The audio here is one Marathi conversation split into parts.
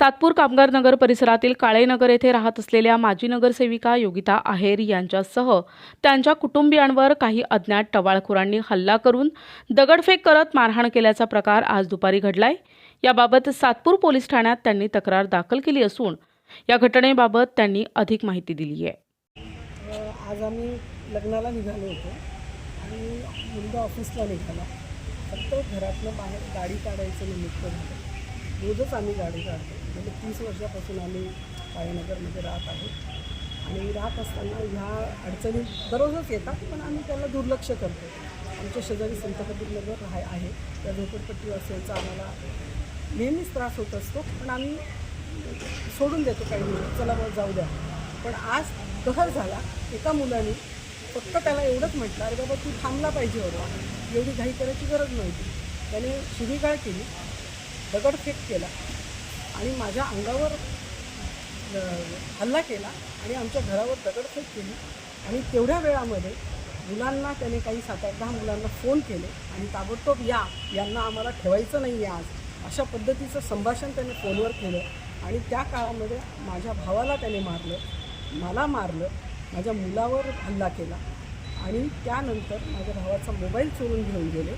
सातपूर कामगार नगर परिसरातील काळेनगर येथे राहत असलेल्या माजी नगरसेविका योगिता आहेर यांच्यासह त्यांच्या कुटुंबियांवर काही अज्ञात टवाळखोरांनी हल्ला करून दगडफेक करत मारहाण केल्याचा प्रकार आज दुपारी घडलाय. याबाबत सातपूर पोलीस ठाण्यात त्यांनी तक्रार दाखल केली असून या घटनेबाबत त्यांनी अधिक माहिती दिली आहे आज आम्ही लग्नाला निघालो होतो आणि मुलगा ऑफिसला निघाला. फक्त घरातनं बाहेर गाडी काढायचं निमित्त झालं. रोजच आम्ही गाडी काढतो. म्हणजे तीस वर्षापासून आम्ही काळेनगरमध्ये राहत आहोत. आणि राहत असताना ह्या अडचणी दररोजच येतात पण आम्ही त्याला दुर्लक्ष करतो. आमच्या शेजारी संतकबीरनगर राहाय आहे. त्या झोपडपट्टीवासियांचा आम्हाला नेहमीच त्रास होत असतो पण आम्ही सोडून देतो काही दिवस चला मग जाऊ द्या. पण आज कहर झाला एका मुलाने फक्त त्याला एवढंच म्हटलं अरे बाबा तू थांबला पाहिजे होता. एवढी घाई करायची गरज नव्हती. त्याने शिवीगाळ केली. दगडफेक केला आणि माझ्या अंगावर हल्ला केला आणि आमच्या घरावर दगडफेक केली. आणि तेवढ्या वेळामध्ये मुलांना त्याने काही सात आठ दहा मुलांना फोन केले आणि ताबडतोब या यांना आम्हाला ठेवायचं नाही आहे आज. अशा पद्धतीचं संभाषण त्याने फोनवर केलं आणि त्या काळामध्ये माझ्या भावाला त्याने मारलं मला मारलं माझ्या मुलावर हल्ला केला आणि त्यानंतर माझ्या भावाचा मोबाईल चोरून घेऊन गेले.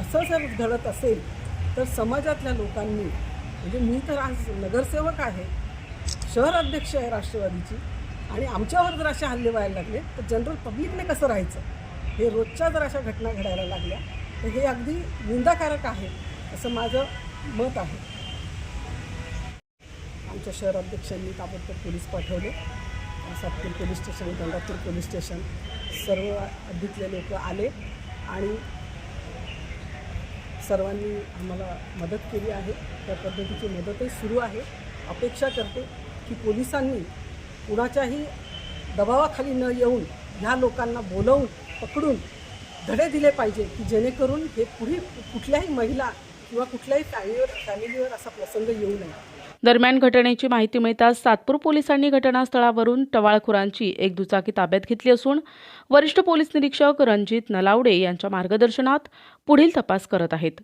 असं जर घडत असेल तर समाजातल्या लोकांनी म्हणजे मी तर आज नगरसेवक आहे शहर अध्यक्ष आहे राष्ट्रवादीची आणि आमच्यावर जर असे हल्ले व्हायला लागले तर जनरल पब्लिकने कसं राहायचं? हे रोजच्या जर अशा घटना घडायला लागल्या तर हे अगदी निंदाकारक आहे असं माझं मत आहे. आमच्या शहर अध्यक्षांनी ताबडतोब पोलीस पाठवले. Satpur police station Gangapur police station सर्व अधिकले लोक आले आणि सर्वांनी आम्हाला मदत केली आहे. त्या पद्धतीची मदतही सुरू आहे. अपेक्षा करते की पोलिसांनी कुणाच्याही दबावाखाली न येऊन ह्या लोकांना बोलवून पकडून धडे दिले पाहिजे की जेणेकरून हे पुढे कुठल्याही महिला किंवा कुठल्याही फॅमिलीवर फॅमिलीवर असा प्रसंग येऊ नये. दरम्यान घटनेची माहिती मिळताच सातपूर पोलिसांनी घटनास्थळावरून टवाळखोरांची एक दुचाकी ताब्यात घेतली असून वरिष्ठ पोलीस निरीक्षक रणजित नलावडे यांच्या मार्गदर्शनात पुढील तपास करत आहेत.